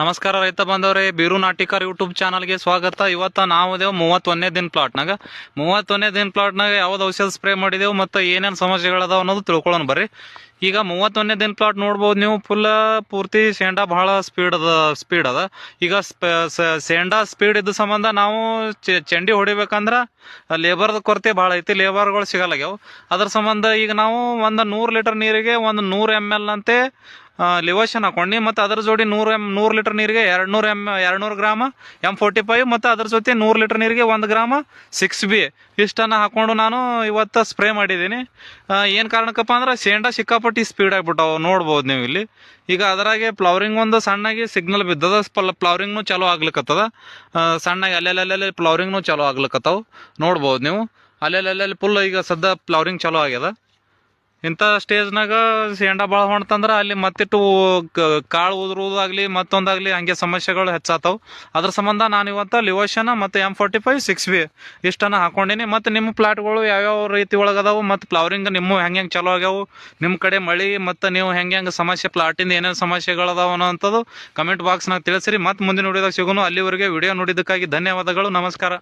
ನಮಸ್ಕಾರ ರೈತ ಬಂದವ್ರೆ ಬೀರು ನಾಟಿಕರ್ ಯೂಟ್ಯೂಬ್ ಚಾನಲ್ಗೆ ಸ್ವಾಗತ. ಇವತ್ತ ನಾವು ಇದೇವು ಮೂವತ್ತೊಂದನೇ ದಿನ ಪ್ಲಾಟ್ನಾಗ ಮೂವತ್ತೊಂದನೇ ದಿನ ಪ್ಲಾಟ್ನಾಗ ಯಾವ್ದು ಔಷಧ ಸ್ಪ್ರೇ ಮಾಡಿದೆವು ಮತ್ತು ಏನೇನು ಸಮಸ್ಯೆಗಳದಾವ ಅನ್ನೋದು ತಿಳ್ಕೊಳ್ಳೋಣ ಬರ್ರಿ. ಈಗ ಮೂವತ್ತೊಂದನೇ ದಿನ ಪ್ಲಾಟ್ ನೋಡ್ಬೋದು ನೀವು ಫುಲ್ ಪೂರ್ತಿ ಶೇಂಡಾ ಬಹಳ ಸ್ಪೀಡ್ ಅದ ಸ್ಪೀಡ್ ಅದ. ಈಗ ಶೇಂಡಾ ಸ್ಪೀಡ್ ಇದ್ದ ಸಂಬಂಧ ನಾವು ಚಂಡಿ ಹೊಡಿಬೇಕಂದ್ರ ಲೇಬರ್ದ ಕೊರತೆ ಭಾಳ ಐತಿ ಲೇಬರ್ಗಳು ಸಿಗಲ್ಲಾಗ್ಯಾವ. ಅದ್ರ ಸಂಬಂಧ ಈಗ ನಾವು ಒಂದು ನೂರು ಲೀಟರ್ ನೀರಿಗೆ ಒಂದು ನೂರು ಎಂ ಎಲ್ ಅಂತೆ ಲಿವೋಷನ್ ಹಾಕೊಂಡು, ಮತ್ತು ಅದ್ರ ಜೋಡಿ ನೂರು ಎಂ, ನೂರು ಲೀಟರ್ ನೀರಿಗೆ ಎರಡು ನೂರು ಎಂ ಎರಡು ನೂರು ಗ್ರಾಮ ಎಂ ಫೋರ್ಟಿ ಫೈವ್ ಮತ್ತು ಅದ್ರ ಜೊತೆ ನೂರು ಲೀಟರ್ ನೀರಿಗೆ ಒಂದು ಗ್ರಾಮ ಸಿಕ್ಸ್ ಬಿ ಇಷ್ಟನ್ನು ಹಾಕೊಂಡು ನಾನು ಇವತ್ತು ಸ್ಪ್ರೇ ಮಾಡಿದ್ದೀನಿ. ಏನು ಕಾರಣಕ್ಕಪ್ಪ ಅಂದ್ರೆ ಶೇಂಡಾ ಸಿಕ್ಕಾಪಟ್ಟಿ ಸ್ಪೀಡ್ ಆಗಿಬಿಟ್ಟವು, ನೋಡ್ಬೋದು ನೀವು ಇಲ್ಲಿ. ಈಗ ಅದರಾಗೆ ಪ್ಲವರಿಂಗ್ ಒಂದು ಸಣ್ಣಗೆ ಸಿಗ್ನಲ್ ಬಿದ್ದದ ಪಲ್ ಪ್ಲವರಿಂಗ್ನು ಚಲೋ ಆಗ್ಲಿಕ್ಕತ್ತದ ಸಣ್ಣಗೆ ಅಲ್ಲೆಲ್ಲಲ್ಲಿ ಪ್ಲವರಿಂಗ್ನು ಚಲೋ ಆಗ್ಲಿಕ್ಕತ್ತವು ನೋಡ್ಬೋದು ನೀವು. ಅಲ್ಲೆಲ್ಲಲ್ಲಿ ಫುಲ್ ಈಗ ಸದ್ಯ ಪ್ಲವರಿಂಗ್ ಚಲೋ ಆಗ್ಯದ. ಇಂಥ ಸ್ಟೇಜ್ನಾಗ ಸೇಂಡ ಭಾಳ ಹೊಣ್ತಂದ್ರೆ ಅಲ್ಲಿ ಮತ್ತಿಟ್ಟು ಕಾಳು ಉದುರುವುದಾಗಲಿ ಮತ್ತೊಂದಾಗ್ಲಿ ಹಂಗೆ ಸಮಸ್ಯೆಗಳು ಹೆಚ್ಚಾತವು ಅದ್ರ ಸಂಬಂಧ ನಾನು ಇವತ್ತು ಲಿವೋಷನ್ ಮತ್ತು M forty five six B ಇಷ್ಟನ್ನು ಹಾಕೊಂಡೀನಿ. ಮತ್ತು ನಿಮ್ಮ ಪ್ಲಾಟ್ಗಳು ಯಾವ್ಯಾವ ರೀತಿ ಒಳಗದಾವು, ಮತ್ತು ಫ್ಲವರಿಂಗ್ ನಿಮ್ಮ ಹೆಂಗೆ ಹೆಂಗೆ ಚಲೋ ಆಗ್ಯಾವು ನಿಮ್ಮ ಕಡೆ ಮಳೆ, ಮತ್ತು ನೀವು ಹೆಂಗೆ ಹೆಂಗೆ ಸಮಸ್ಯೆ ಪ್ಲಾಟಿಂದ ಏನೇನು ಸಮಸ್ಯೆಗಳದಾವ ಅನ್ನೋಂಥದ್ದು ಕಮೆಂಟ್ ಬಾಕ್ಸ್ನಾಗ ತಿಳಿಸಿರಿ. ಮತ್ತು ಮುಂದಿನ ವಿಡಿಯೋದಾಗ ಸಿಗೋನು. ಅಲ್ಲಿವರೆಗೆ ವಿಡಿಯೋ ನೋಡಿದ್ದಕ್ಕಾಗಿ ಧನ್ಯವಾದಗಳು. ನಮಸ್ಕಾರ.